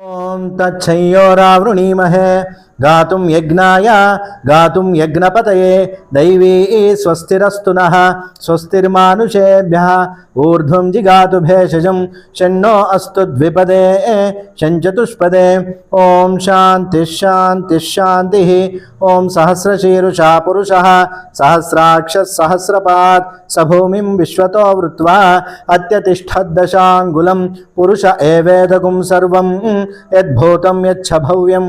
ॐ तच्छंयोरावृणीमहे। गातुं यज्ञाय, गातुं यज्ञपतये। दैवी स्वस्तिरस्तु नः, स्वस्तिर्मानुषेभ्यः। ऊर्ध्वं जिगातु भेषजं षण्णो अस्तु द्विपदे षञ्चतुष्पदे ॐ शान्तिः शान्तिः शान्तिः। ॐ सहस्रशीरुषा पुरुषः सहस्राक्षः सहस्रपात् स भूमिं विश्वतो वृत्वा अत्यतिष्ठद्दशाङ्गुलं। पुरुष एवेदगुं सर्वं యద్భూతం యచ్చభవ్యం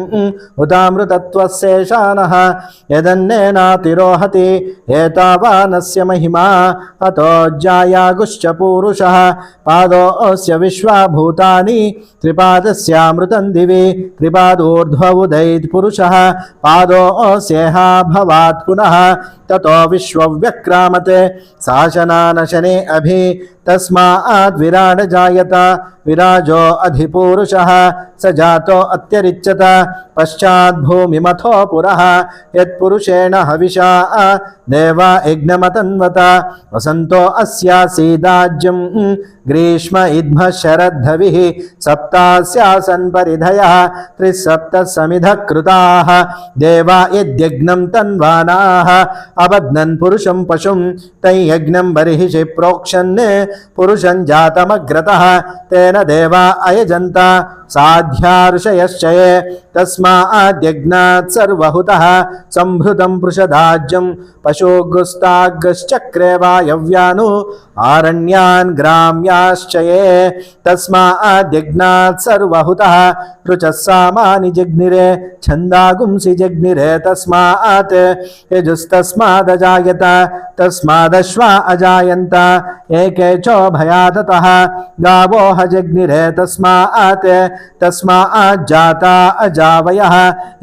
ఉదామృతత్వశేషాన యదన్నేనాతిరోహతి ఏతావానస్య మహిమా అతో జాయాగుశ్చ పూరుష పాదోస్య విశ్వాభూతాని త్రిపాదస్యామృతం దివి త్రిపాదూర్ధ్వవుదైత్ పురుష పాదోస్యేహాభవాత్ పునః తతో విశ్వవ్యక్రామత్ శాసనానశనే అభి తస్మాద్విరాడ జాయత విరాజో అధిపూరుష विराड जायत विराजो अधिपूरुषः स जातो अत्यरिच्यत पश्चाद्भूमिमथो पुरः यत्पुरुषेण हविषा देवा यज्ञमतन्वत वसन्तो अस्यासीदाज्यं ग्रीष्म इद्मः शरद्धविः सप्तास्यासन् परिधयः त्रिसप्तः समिधः कृताः देवा यद्यज्ञं तन्वानाः अबध्नन् पुरुषं पशुं तैयज्ञं बर्हिषि प्रोक्षन् पुरुषं जातमग्रतः तेन देवा अयजन्त సాధ్యార్షయశ్చయే తస్మాద్యజ్ఞాత్ సర్వహుత సంభృతం పృషధాజ్యం పశోగుస్తాగ్రశ్చక్రే వాయవ్యాను ఆరణ్యాన్ గ్రామ్యాశ్చయే తస్మాద్యజ్ఞాత్ సర్వహుత రుచస్సామాని జగ్నిరే ఛందాగుంసి జగ్నిరే తస్మాత్ యజుస్తస్మాదజాయత తస్మాదశ్వా అజాయంత ఏకే చోభయాతత గావోహ జగ్నిరే తస్మాత్ తస్మాజ్జాతా అజావయ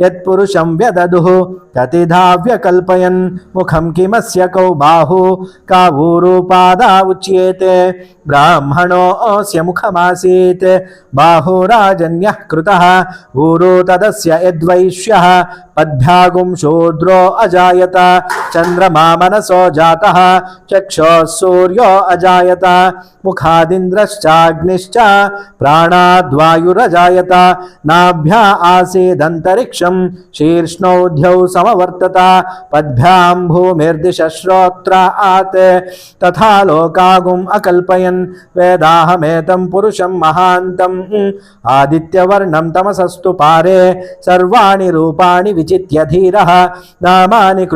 యత్పురుషం వ్యదదుః కతిధావ్య కల్పయన్ ముఖం కిమస్య కౌబాహు కావూరుపాదా ఉచ్యేతే బ్రాహ్మణోస్య ముఖమాసీత్ బాహురాజన్య కృత ఊరు తదస్య యద్వైశ్య పద్భ్యాగుం శూద్రో అజాయత చంద్రమా మనసో జాత చక్షో సూర్యో అజాయత ముఖాదింద్రశ్చాగ్నిశ్చ ప్రాణాద్వాయుర प्राणाद्वायुरजायत नाभ्या आसीदन्तरिक्षं शीर्ष्णौध्यौ समवर्तत। पद्भ्यां भूमिर्दिशश्रोत्रात् तथा लोकागुम् अकल्पयन्। वेदाहमेतं पुरुषं महान्तम् आदित्यवर्णं तमसस्तु पारे। सर्वाणि रूपाणि विचित्य धीरः। नामानि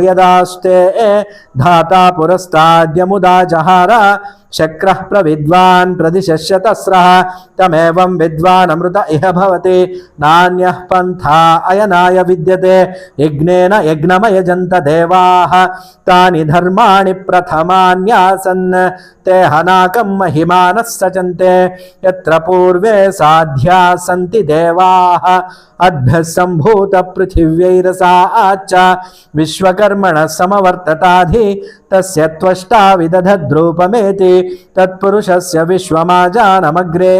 यदास्ते। धाता पुरस्ताद्यमुदा जहार। शक्रः प्रविद्वान् प्रदिशस्यतस्रः तमेवं विद्वानमृत इह भवति। नान्यः पन्था अयनाय विद्यते। यज्ञेन यज्ञमयजन्त देवाः। तानि धर्माणि प्रथमान्यासन्। ते हनाकं महिमानः सचन्ते। यत्र साध्या सन्ति देवाः। अद्भ्यः सम्भूतपृथिव्यैरसाच्च विश्वकर्मणः समवर्तताधि తస్య త్వష్టా విదధద్రూపమేతి తత్పురుషస్య విశ్వమాజానమగ్రే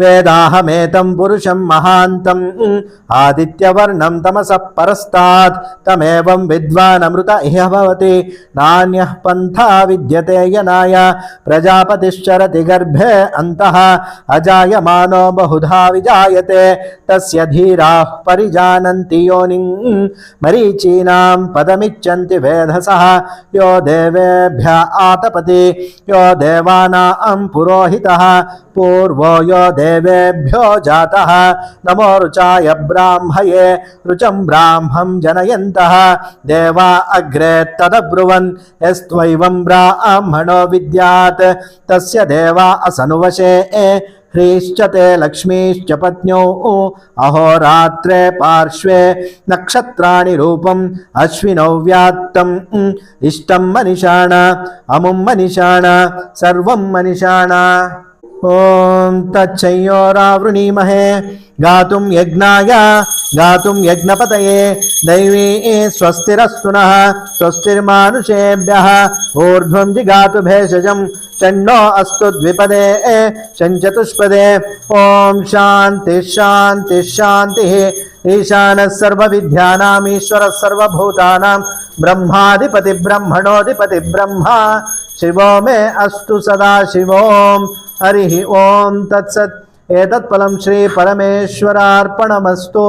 वेदाहमेतं पुरुषं महान्तम् आदित्यवर्णं तमसः परस्तात्। तमेवं विद्वानमृत इह भवति। नान्यः पन्था विद्यते यनाय। प्रजापतिश्चरति गर्भे अन्तः। अजायमानो बहुधा विजायते। तस्य धीराः परिजानन्ति योनिं। मरीचीनां पदमिच्छन्ति वेधसः। यो देवेभ्य आतपति। यो देवानां पुरोहितः। पूर्वो यो देवेभ्यो जातः नमो रुचाय ब्राह्मये रुचं ब्राह्मं जनयन्तः देवा अग्रे तदब्रुवन् यस्त्वैवं ब्राह्मणो विद्यात् तस्य देवा असनुवशे ह्रीश्च ते लक्ष्मीश्च पत्न्यौ अहोरात्रे पार्श्वे नक्षत्राणि रूपम् अश्विनौ व्यात्तम् इष्टं मनिषाण अमुं मनिषाण सर्वं मनिषाण ॐ तच्छंयोरावृणीमहे गातुं यज्ञाय, गातुं यज्ञपतये, दैवी स्वस्तिरस्तु नः स्वस्तिर्मानुषेभ्यः, ऊर्ध्वं जिगातु भेषजं, षण्णो अस्तु द्विपदे षञ्चतुष्पदे ॐ शान्तिः शान्तिः शान्तिः। ईशानः सर्वविद्यानामीश्वरः सर्वभूतानां ब्रह्माधिपतिब्रह्मणोऽधिपतिब्रह्मा शिवो मे अस्तु सदा, शिवोम्। हरि ॐ तत्सत् एतत्फलं श्रीपरमेश्वरार्पणमस्तु।